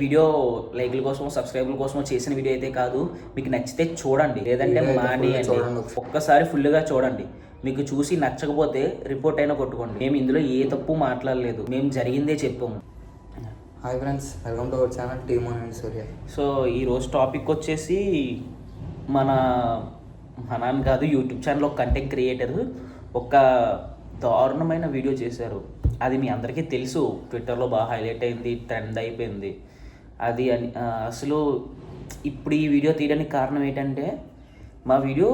Video లైక్ల కోసం సబ్స్క్రైబర్ల కోసం చేసిన వీడియో అయితే కాదు మీకు నచ్చితే చూడండి. లేదంటే మానేయండి. ఒక్కసారి ఫుల్గా చూడండి. మీకు చూసి నచ్చకపోతే రిపోర్ట్ అయినా కొట్టుకోండి. మేము ఇందులో ఏ తప్పు మాట్లాడలేదు. మేము జరిగిందే చెప్పాము. Hi friends welcome to our channel team and Surya so ఈరోజు టాపిక్ వచ్చేసి మన మన అని కాదు యూట్యూబ్ ఛానల్ ఒక కంటెంట్ క్రియేటర్ ఒక దారుణమైన వీడియో చేశారు. అది మీ అందరికీ తెలుసు. ట్విట్టర్లో బాగా హైలైట్ అయింది ట్రెండ్ అయిపోయింది. అది అని- అసలు ఇప్పుడు ఈ వీడియో తీయడానికి కారణం ఏంటంటే మా వీడియో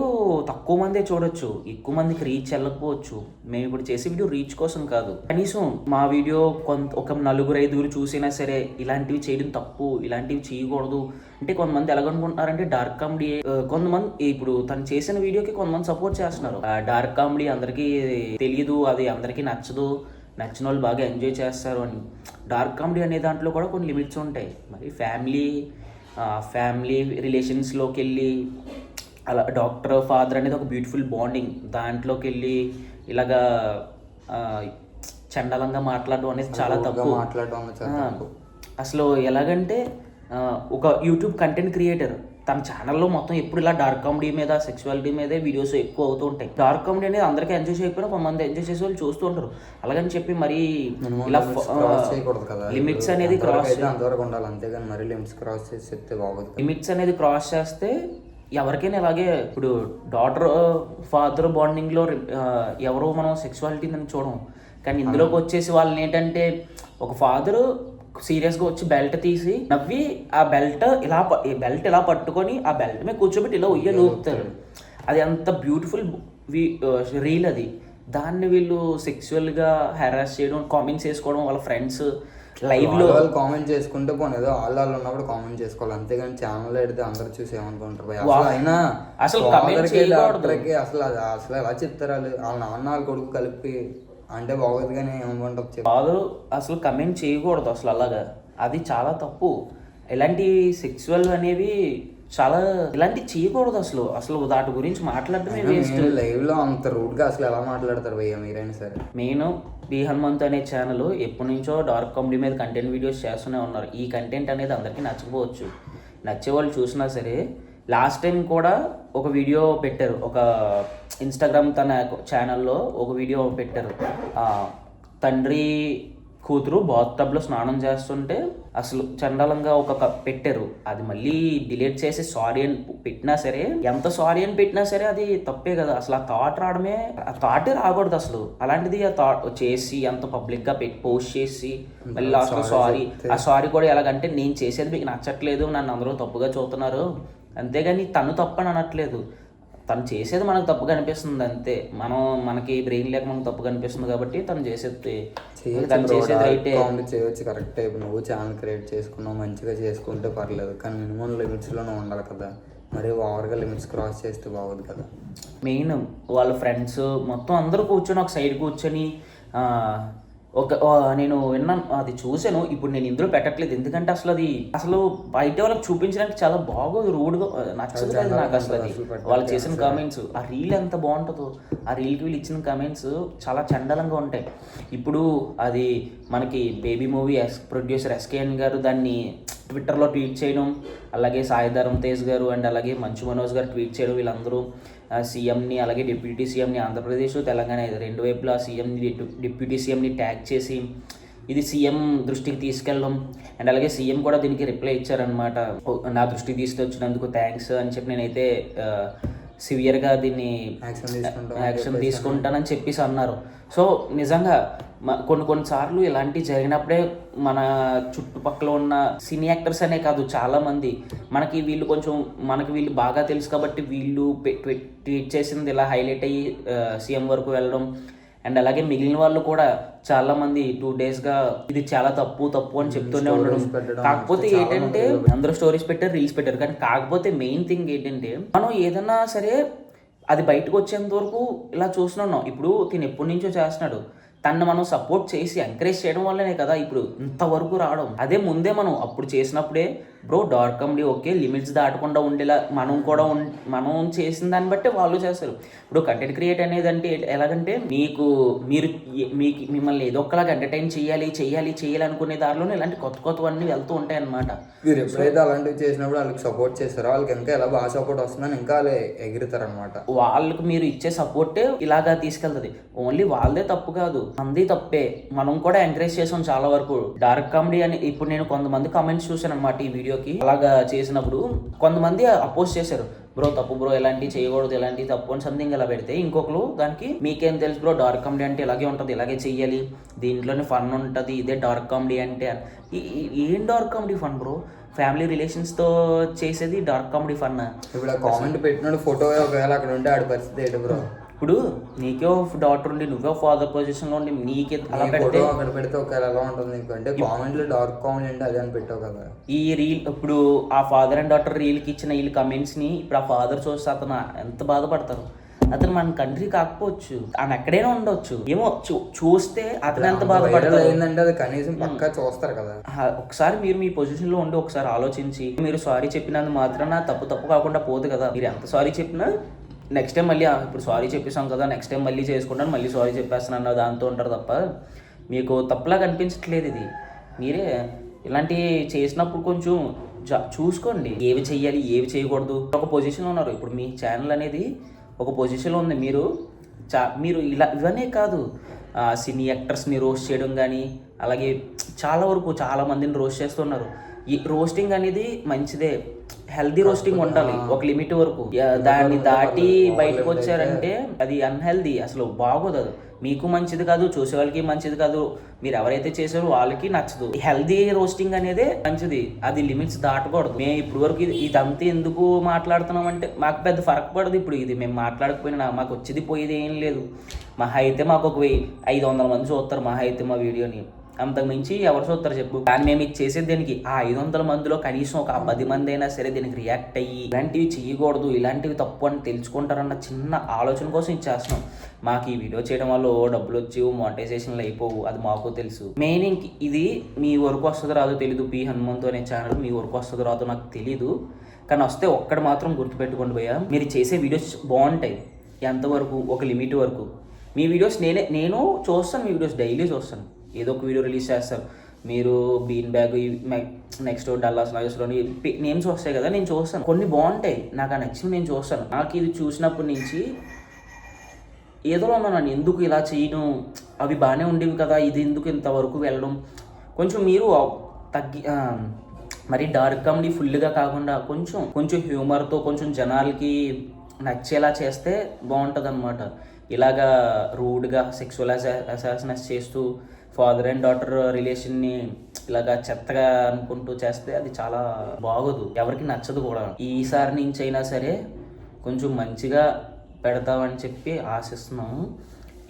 తక్కువ మందే చూడొచ్చు ఎక్కువ మందికి రీచ్ వెళ్ళకపోవచ్చు. మేము ఇప్పుడు చేసే వీడియో రీచ్ కోసం కాదు. కనీసం మా వీడియో కొంత ఒక నలుగురు ఐదుగురు చూసినా సరే ఇలాంటివి చేయడం తప్పు ఇలాంటివి చేయకూడదు. అంటే కొంతమంది ఎలాగనుకుంటున్నారంటే డార్క్ కామెడీ కొంతమంది ఇప్పుడు తను చేసిన వీడియోకి కొంతమంది సపోర్ట్ చేస్తున్నారు. డార్క్ కామెడీ అందరికీ తెలియదు అది అందరికీ నచ్చదు. నచ్చిన వాళ్ళు బాగా ఎంజాయ్ చేస్తారు అని. డార్క్ కామెడీ అనే దాంట్లో కూడా కొన్ని లిమిట్స్ ఉంటాయి. మరి ఫ్యామిలీ ఫ్యామిలీ రిలేషన్స్లోకి వెళ్ళి అలా డాక్టర్ ఫాదర్ అనేది ఒక బ్యూటిఫుల్ బాండింగ్. దాంట్లోకి వెళ్ళి ఇలాగా చండాలంగా మాట్లాడడం అనేది చాలా తప్పు. మాట్లాడడం. అసలు ఎలాగంటే ఒక యూట్యూబ్ కంటెంట్ క్రియేటర్ తన ఛానల్లో మొత్తం ఎప్పుడు ఇలా డార్క్ కామెడీ మీద సెక్సువాలిటీ మీదే వీడియోస్ ఎక్కువ అవుతూ ఉంటాయి. డార్క్ కామెడీ అనేది అందరికీ ఎంజాయ్ చేయకపోయినా కొంతమంది ఎంజాయ్ చేసే వాళ్ళు చూస్తూ ఉంటారు. అలాగని చెప్పి మరి ఇలా లిమిట్స్ అనేది క్రాస్ అంతవరకు ఉండాలి. అంతేగాని మరీ లిమిట్స్ క్రాస్ చేసి బాగోదు. లిమిట్స్ అనేది క్రాస్ చేస్తే ఎవరికైనా ఇలాగే ఇప్పుడు డాటర్ ఫాదర్ బాండింగ్లో ఎవరో మనం సెక్సువాలిటీ అని చూడం కానీ ఇందులోకి వచ్చేసి వాళ్ళని ఏంటంటే ఒక ఫాదర్ సీరియస్గా వచ్చి బెల్ట్ తీసి నవ్వి ఆ బెల్ట్ ఇలా బెల్ట్ ఇలా పట్టుకొని ఆ బెల్ట్ మీద కూర్చోబెట్టి ఇలా ఉయ్య ఊపుతారు. అది అంత బ్యూటిఫుల్ రీల్ అది. దాన్ని వీళ్ళు సెక్సువల్గా హెరాస్ చేయడం కామెంట్స్ చేసుకోవడం వాళ్ళ ఫ్రెండ్స్ లైవ్లో వాళ్ళు వాళ్ళు కామెంట్ చేసుకుంటే పోనీ ఏదో వాళ్ళు వాళ్ళు ఉన్నప్పుడు కామెంట్ చేసుకోవాలి. అంతేగాని ఛానల్ పెడితే అందరు చూసి ఏమనుకుంటారు భయ్. అసలు అయినా అసలు అసలు ఎలా చెప్తారు వాళ్ళు? వాళ్ళ నాన్న వాళ్ళ కొడుకు కలిపి అంటే బాగోదు కానీ చెప్పు. ఫాదర్ అసలు కమెంట్ చేయకూడదు అసలు అలాగా. అది చాలా తప్పు. ఇలాంటి సెక్సువల్ అనేవి చాలా ఇలాంటివి చేయకూడదు అసలు. అసలు వాటి గురించి మాట్లాడటమే వేస్ట్ లైవ్లో అంత రూడ్గా అసలు ఎలా మాట్లాడతారు భయ్య మీరైనా సరే? నేను బి హనుమంత్ అనే ఛానల్ ఎప్పటి నుంచో డార్క్ కామెడీ మీద కంటెంట్ వీడియోస్ చేస్తూనే ఉన్నారు. ఈ కంటెంట్ అనేది అందరికీ నచ్చకపోవచ్చు. నచ్చే వాళ్ళు చూసినా సరే లాస్ట్ టైం కూడా ఒక వీడియో పెట్టారు. ఒక ఇన్స్టాగ్రామ్ తన ఛానల్లో ఒక వీడియో పెట్టారు. తండ్రి కూతురు బాత్లో స్నానం చేస్తుంటే అసలు చండాలంగా ఒక పెట్టారు. అది మళ్ళీ డిలీట్ చేసి సారీ అని పెట్టినా సరే ఎంత సారీ అని పెట్టినా సరే అది తప్పే కదా. అసలు ఆ థాట్ రావడమే ఆ థాటే రాకూడదు అసలు. అలాంటిది ఆ థాట్ చేసి అంత పబ్లిక్గా పెట్టి పోస్ట్ చేసి మళ్ళీ లాస్ట్ సారీ ఆ సారీ కూడా ఎలాగంటే నేను చేసేది మీకు నచ్చట్లేదు నన్ను అందరూ తప్పుగా చూస్తున్నారు. అంతేగాని తను తప్పని అనట్లేదు. తను చేసేది మనకు తప్పు కనిపిస్తుంది అంతే. మనం మనకి బ్రెయిన్ లేక మనకు తప్పు కనిపిస్తుంది కాబట్టి తను చేసేది తను చేసేది రైటే చేయొచ్చు కరెక్ట్ ఇప్పుడు నువ్వు ఛానల్ క్రియేట్ చేసుకున్నావు మంచిగా చేసుకుంటే పర్లేదు. కానీ మినిమం లిమిట్స్లోనే ఉండాలి కదా. మరి ఓవర్గా లిమిట్స్ క్రాస్ చేస్తే బాగోదు కదా. మెయిన్ వాళ్ళ ఫ్రెండ్స్ మొత్తం అందరూ కూర్చొని ఒక సైడ్ కూర్చొని ఒక నేను విన్నాను అది చూశాను ఇప్పుడు నేను ఇందులో పెట్టట్లేదు. ఎందుకంటే అసలు అది అసలు బయట వాళ్ళకి చూపించడానికి చాలా బాగోదు రూడ్గా నచ్చదు కదా నాకు అసలు అది. వాళ్ళు చేసిన కామెంట్స్ ఆ రీల్ ఎంత బాగుంటుందో ఆ రీల్కి వీళ్ళు ఇచ్చిన కామెంట్స్ చాలా చండలంగా ఉంటాయి. ఇప్పుడు అది మనకి బేబీ మూవీ ఎస్ ప్రొడ్యూసర్ ఎస్కేఎన్ గారు దాన్ని ట్విట్టర్లో ట్వీట్ చేయడం అలాగే సాయిధరం తేజ్ గారు అండ్ అలాగే మంచు మనోజ్ గారు ట్వీట్ చేయడం వీళ్ళందరూ సీఎంని అలాగే డిప్యూటీ సీఎంని ఆంధ్రప్రదేశ్ తెలంగాణ రెండు వైపులా సీఎంని డిప్యూటీ సీఎంని ట్యాగ్ చేసి ఇది సీఎం దృష్టికి తీసుకెళ్ళడం. అండ్ అలాగే సీఎం కూడా దీనికి రిప్లై ఇచ్చారనమాట నా దృష్టికి తీసుకొచ్చినందుకు థ్యాంక్స్ అని చెప్పి నేనైతే సివియర్గా దీన్ని యాక్షన్ తీసుకుంటాం యాక్షన్ తీసుకుంటానని చెప్పేసి అన్నారు. సో నిజంగా మ- కొన్ని కొన్నిసార్లు ఇలాంటివి జరిగినప్పుడే మన చుట్టుపక్కల ఉన్న సినీ యాక్టర్స్ అనే కాదు చాలా మంది. మనకి వీళ్ళు కొంచెం మనకి వీళ్ళు బాగా తెలుసు కాబట్టి వీళ్ళు ట్వీట్ చేసింది ఇలా హైలైట్ అయ్యి సీఎం వరకు వెళ్ళడం అండ్ అలాగే మిగిలిన వాళ్ళు కూడా చాలా మంది టూ డేస్గా ఇది చాలా తప్పు తప్పు అని చెప్తూనే ఉండడం. కాకపోతే ఏంటంటే అందరూ స్టోరీస్ పెట్టారు రీల్స్ పెట్టారు. కానీ కాకపోతే మెయిన్ థింగ్ ఏంటంటే మనం ఏదన్నా సరే అది బయటకు వచ్చేంత వరకు ఇలా చూస్తున్నాం ఇప్పుడు తిను ఎప్పటి నుంచో చేస్తున్నాడు. తను మనం సపోర్ట్ చేసి ఎంకరేజ్ చేయడం వల్లనే కదా ఇప్పుడు ఇంతవరకు రావడం. అదే ముందే మనం అప్పుడు చేసినప్పుడే bro dark comedy okay limits దాటకుండా ఉండేలా మనం కూడా మనం చేసిన దాన్ని బట్టి వాళ్ళు చేస్తారు. ఇప్పుడు కంటెంట్ క్రియేట్ అనేది అంటే ఎలాగంటే మీకు మీరు మీకు మిమ్మల్ని ఏదో ఒకలాగా ఎంటర్టైన్ చేయాలి చేయాలి చేయాలి అనుకునే దారిలోనే ఇలాంటి కొత్త కొత్తవన్నీ వెళ్తూ ఉంటాయి అన్నమాట. మీరు ఎప్పుడైతే అలాంటివి చేసినప్పుడు వాళ్ళకి సపోర్ట్ చేస్తారో వాళ్ళకి ఇంకా ఎలా బాగా సపోర్ట్ వస్తుందని ఇంకా వాళ్ళు ఎగురుతారు అనమాట వాళ్ళకి మీరు ఇచ్చే సపోర్టే ఇలాగా తీసుకెళ్తుంది. ఓన్లీ వాళ్ళదే తప్పు కాదు మంది తప్పే. మనం కూడా ఎంకరేజ్ చేసాం చాలా వరకు. డార్క్ కామెడీ అని ఇప్పుడు నేను కొంతమంది కామెంట్స్ చూసాను అనమాట ఈ వీడియోకి అలాగా చేసినప్పుడు కొంతమంది అపోజ్ చేశారు బ్రో తప్పు బ్రో ఇలాంటివి చేయకూడదు ఇలాంటి తప్పు అని సంథింగ్ ఇలా పెడితే ఇంకొకరు దానికి మీకేం తెలుసు బ్రో డార్క్ కామెడీ అంటే ఇలాగే ఉంటుంది ఇలాగే చెయ్యాలి దీంట్లోనే ఫన్ ఉంటుంది ఇదే డార్క్ కామెడీ అంటే ఏం dark comedy fun bro? Family రిలేషన్స్తో చేసేది డార్క్ కామెడీ ఫన్ ఇప్పుడు కామెంట్ పెట్టినోడు ఫోటో ఒకవేళ అక్కడ ఉంటే ఆడి పరిస్థితి ఏంటి బ్రో? ఇప్పుడు నీకే డాటర్ ఉండి నువ్వే ఫాదర్ పొజిషన్లో ఉండి నీకే అలా నీ పెడితే అక్కడ పెడితే ఒకవేళ ఎలా ఉంటుంది అంటే కామెంట్లో డార్క్ కామెంట్ అదే అని పెట్టావు కదా. ఈ రీల్ ఇప్పుడు ఆ ఫాదర్ అండ్ డాటర్ రీల్కి ఇచ్చిన వీళ్ళ కమెంట్స్ని ఇప్పుడు ఆ ఫాదర్ చూస్తే అతను ఎంత బాధపడతారు? అతను మన కంట్రీ కాకపోవచ్చు ఆయన ఎక్కడైనా ఉండొచ్చు. ఏమో చూస్తే అతను ఎంత బాధపడతారు? అయిందంటే అది కనీసం పక్కా చూస్తారు కదా. ఒకసారి మీరు మీ పొజిషన్లో ఉండి ఒకసారి ఆలోచించి మీరు సారీ చెప్పినందు మాత్రాన తప్పు తప్పు కాకుండా పోదు కదా. మీరు ఎంత సారీ చెప్పినా నెక్స్ట్ టైం మళ్ళీ ఇప్పుడు సారీ చెప్పేసాం కదా నెక్స్ట్ టైం మళ్ళీ చేసుకుంటాను మళ్ళీ సారీ చెప్పేస్తాను అన్న దాంతో ఉంటారు తప్ప మీకు తప్పులా కనిపించట్లేదు ఇది. మీరే ఇలాంటివి చేసినప్పుడు కొంచెం జా- చూసుకోండి. ఏవి చేయాలి ఏవి చేయకూడదు. ఒక పొజిషన్లో ఉన్నారు. ఇప్పుడు మీ ఛానల్ అనేది ఒక పొజిషన్లో ఉంది. మీరు చా మీరు ఇలా ఇవన్నీ కాదు. ఆ, సినీ యాక్టర్స్ని రోస్ట్ చేయడం కానీ అలాగే చాలా వరకు చాలా మందిని రోస్ట్ చేస్తున్నారు ఈ రోస్టింగ్ అనేది మంచిదే. హెల్దీ రోస్టింగ్ ఉండాలి. ఒక లిమిట్ వరకు. దాన్ని దాటి బయటకు వచ్చారంటే అది అన్హెల్దీ అసలు బాగోదు అది. మీకు మంచిది కాదు చూసే వాళ్ళకి మంచిది కాదు. మీరు ఎవరైతే చేసారో వాళ్ళకి నచ్చదు. హెల్దీ రోస్టింగ్ అనేది మంచిది. అది లిమిట్స్ దాటకూడదు. మేము ఇప్పుడు వరకు ఇది ఇదంతా ఎందుకు మాట్లాడుతున్నాం అంటే మాకు పెద్ద ఫరక్ పడదు ఇప్పుడు ఇది. మేము మాట్లాడకపోయినా మాకు వచ్చేది పోయేది ఏం లేదు. మహా అయితే మాకు ఒక వెయ్యి ఐదు వందల మంది చూస్తారు మహా అయితే మా వీడియోని. అంతకు మించి ఎవరు చూస్తారు చెప్పు? కానీ మేము ఇది చేసేది దీనికి? ఆ ఐదు వందల మందిలో కనీసం ఒక పది మంది అయినా సరే దీనికి రియాక్ట్ అయ్యి ఇలాంటివి చేయకూడదు ఇలాంటివి తప్పు అని తెలుసుకుంటారన్న చిన్న ఆలోచన కోసం ఇచ్చేస్తున్నాం మాకు ఈ వీడియో చేయడం వల్ల ఓ డబ్బులు వచ్చి మానిటైజేషన్లు అయిపోవు. అది మాకు తెలుసు. మెయిన్ ఇంక ఇది మీ వరకు వస్తుందో రాదో తెలీదు. పి హనుమంతు అనే ఛానల్ మీ వరకు వస్తుందో రాదో నాకు తెలీదు. కానీ వస్తే ఒక్కడ మాత్రం గుర్తుపెట్టుకోండి పోయా మీరు చేసే వీడియోస్ బాగుంటాయి. ఎంతవరకు? ఒక లిమిట్ వరకు. మీ వీడియోస్ నేనే నేను చూస్తాను మీ వీడియోస్ డైలీ చూస్తాను. ఏదో ఒక వీడియో రిలీజ్ చేస్తారు. మీరు బీన్ బ్యాగ్ నెక్స్ట్ డల్లాస్ నగర్స్లోని నేమ్స్ వస్తాయి కదా నేను చూస్తాను. కొన్ని బాగుంటాయి. నాకు ఆ నచ్చింది నేను చూస్తాను. నాకు ఇది చూసినప్పటి నుంచి ఏదో ఉన్నాను ఎందుకు ఇలా చేయడం అవి బాగానే ఉండేవి కదా ఇది ఎందుకు ఇంతవరకు వెళ్ళడం. కొంచెం మీరు తగ్గి మరి డార్క్ కామెడీ ఫుల్గా కాకుండా కొంచెం కొంచెం హ్యూమర్తో కొంచెం జనాలకి నచ్చేలా చేస్తే బాగుంటుంది అనమాట ఇలాగా రూడ్గా సెక్సువల్ అసాసినెస్ చేస్తూ ఫాదర్ అండ్ డాటర్ రిలేషన్ని ఇలాగా చెత్తగా అనుకుంటూ చేస్తే అది చాలా బాగోదు. ఎవరికి నచ్చదు కూడా. ఈసారి నుంచి అయినా సరే కొంచెం మంచిగా పెడతామని చెప్పి ఆశిస్తున్నాము.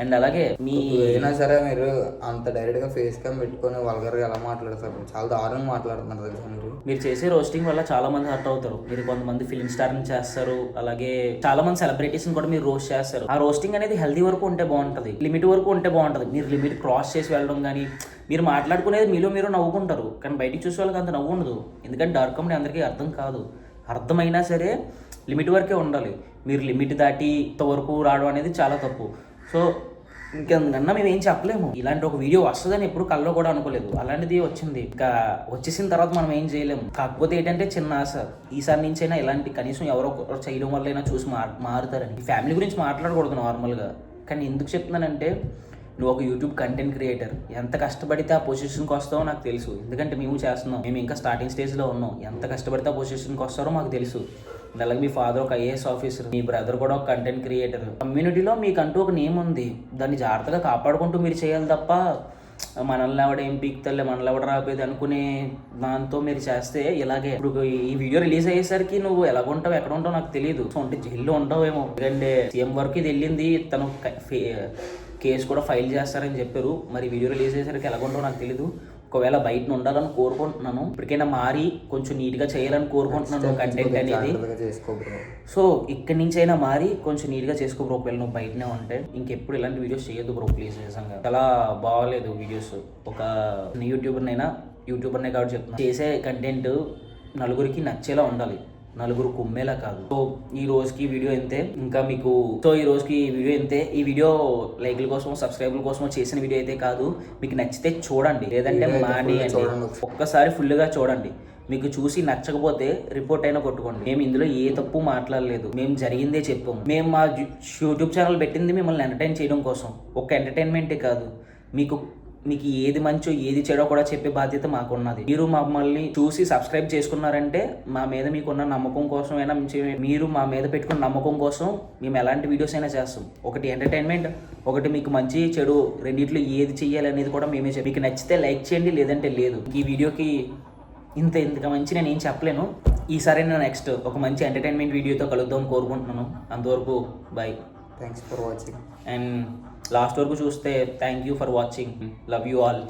అండ్ అలాగే మీ అయినా సరే మీరు అంత డైరెక్ట్గా ఫేస్ క్యామ్ పెట్టుకొని వల్గర్గా ఎలా మాట్లాడతారు? చాలా దారుణంగా మాట్లాడుతున్నారు తెలుసా మీరు? మీరు చేసే రోస్టింగ్ వల్ల చాలా మంది హర్ట్ అవుతారు. మీరు కొంతమంది ఫిల్మ్ స్టార్ని చేస్తారు. అలాగే చాలా మంది సెలబ్రిటీస్ కూడా మీరు రోస్ట్ చేస్తారు. ఆ రోస్టింగ్ అనేది హెల్దీ వరకు ఉంటే బాగుంటది. లిమిట్ వరకు ఉంటే బాగుంటది. మీరు లిమిట్ క్రాస్ చేసి వెళ్ళడం కానీ మీరు మాట్లాడుకునేది మీలో మీరు నవ్వుకుంటారు. కానీ బయటికి చూసే వాళ్ళకి అంత నవ్వు ఉండదు. ఎందుకంటే డార్క్ కామెడీ అందరికీ అర్థం కాదు. అర్థమైనా సరే లిమిట్ వరకే ఉండాలి. మీరు లిమిట్ దాటి ఇంతవరకు రావడం అనేది చాలా తప్పు. సో ఇంకెందుకన్నా మేము ఏం చెప్పలేము. ఇలాంటి ఒక వీడియో వస్తుందని ఎప్పుడు కల్లో కూడా అనుకోలేదు. అలాంటిది వచ్చింది. ఇంకా వచ్చేసిన తర్వాత మనం ఏం చేయలేము. కాకపోతే ఏంటంటే చిన్న ఆశ. ఈసారి నుంచైనా ఇలాంటి కనీసం ఎవరో చేయడం చేయడం అయినా చూసి మారు మారుతారని. ఫ్యామిలీ గురించి మాట్లాడకూడదు నార్మల్గా. కానీ ఎందుకు చెప్తున్నానంటే నువ్వు ఒక యూట్యూబ్ కంటెంట్ క్రియేటర్ ఎంత కష్టపడితే ఆ పొజిషన్కి వస్తావో నాకు తెలుసు. ఎందుకంటే మేము చేస్తున్నాం. మేము ఇంకా స్టార్టింగ్ స్టేజ్లో ఉన్నాం. ఎంత కష్టపడితే ఆ పొజిషన్కి వస్తారో మాకు తెలుసు. అలాగే మీ ఫాదర్ ఒక ఐఏఎస్ ఆఫీసర్ మీ బ్రదర్ కూడా ఒక కంటెంట్ క్రియేటర్ కమ్యూనిటీలో మీకంటూ ఒక నేమ్ ఉంది. దాన్ని జాగ్రత్తగా కాపాడుకుంటూ మీరు చేయాలి తప్ప మనల్ని ఎవడ ఏం పీక్తలే మనల్ని ఎవడ రాపోయేది అనుకునే దాంతో మీరు చేస్తే ఇలాగే. ఇప్పుడు ఈ వీడియో రిలీజ్ అయ్యేసరికి నువ్వు ఎలా ఉంటావు ఎక్కడ ఉంటావు నాకు తెలియదు సో అంటే జైల్లో ఉంటావేమో. ఎందుకంటే సీఎం వరకు ఇది వెళ్ళింది. తను కేసు కూడా ఫైల్ చేస్తారని చెప్పారు. మరి వీడియో రిలీజ్ అయ్యేసరికి ఎలా ఉంటావో నాకు తెలీదు. ఒకవేళ బయట ఉండాలని కోరుకుంటున్నాను. ఇప్పటికైనా మారి కొంచెం నీట్గా చేయాలని కోరుకుంటున్నాను కంటెంట్ అనేది. సో ఇక్కడి నుంచి అయినా మారి కొంచెం నీట్గా చేసుకో బ్రో. ఒకవేళ నువ్వు బయటనే ఉంటే ఇంకెప్పుడు ఇలాంటి వీడియోస్ చేయొద్దు బ్రో. ప్లీజ్ నిజంగా. చాలా బాగాలేదు వీడియోస్. ఒక యూట్యూబర్నైనా యూట్యూబర్నే కాబట్టి చెప్తున్నా. చేసే కంటెంట్ నలుగురికి నచ్చేలా ఉండాలి. నలుగురు కుమ్మేలా కాదు. సో ఈ రోజుకి వీడియో ఇంతే ఇంకా మీకు సో ఈ రోజుకి ఈ వీడియో ఇంతే ఈ వీడియో లైక్ల కోసం సబ్స్క్రైబర్ల కోసం చేసిన వీడియో అయితే కాదు. మీకు నచ్చితే చూడండి. లేదంటే మానేయండి ఒకసారి. ఒక్కసారి ఫుల్గా చూడండి. మీకు చూసి నచ్చకపోతే రిపోర్ట్ అయినా కొట్టుకోండి. మేము ఇందులో ఏ తప్పు మాట్లాడలేదు. మేము జరిగిందే చెప్పాము. మేము మా యూట్యూబ్ ఛానల్ పెట్టింది మిమ్మల్ని ఎంటర్టైన్ చేయడం కోసం. ఒక ఎంటర్టైన్మెంటే కాదు. మీకు మీకు ఏది మంచో ఏది చెడో కూడా చెప్పే బాధ్యత మాకున్నది. మీరు మమ్మల్ని చూసి సబ్స్క్రైబ్ చేసుకున్నారంటే మా మీద మీకున్న నమ్మకం కోసమైనా మీ- మీరు మా మీద పెట్టుకున్న నమ్మకం కోసం మేము ఎలాంటి వీడియోస్ అయినా చేస్తాం. ఒకటి ఎంటర్టైన్మెంట్ ఒకటి మీకు మంచి చెడు రెండిట్లో ఏది చెయ్యాలి అనేది కూడా మేమే మీకు నచ్చితే లైక్ చేయండి లేదంటే లేదు. ఈ వీడియోకి ఇంత ఇంత మంచి నేను ఏం చెప్పలేను. ఈసారి నేను నెక్స్ట్ ఒక మంచి ఎంటర్టైన్మెంట్ వీడియోతో కలుద్దాం కోరుకుంటున్నాను. అంతవరకు bye thanks for watching and last వరకు చూస్తే thank you for watching love you all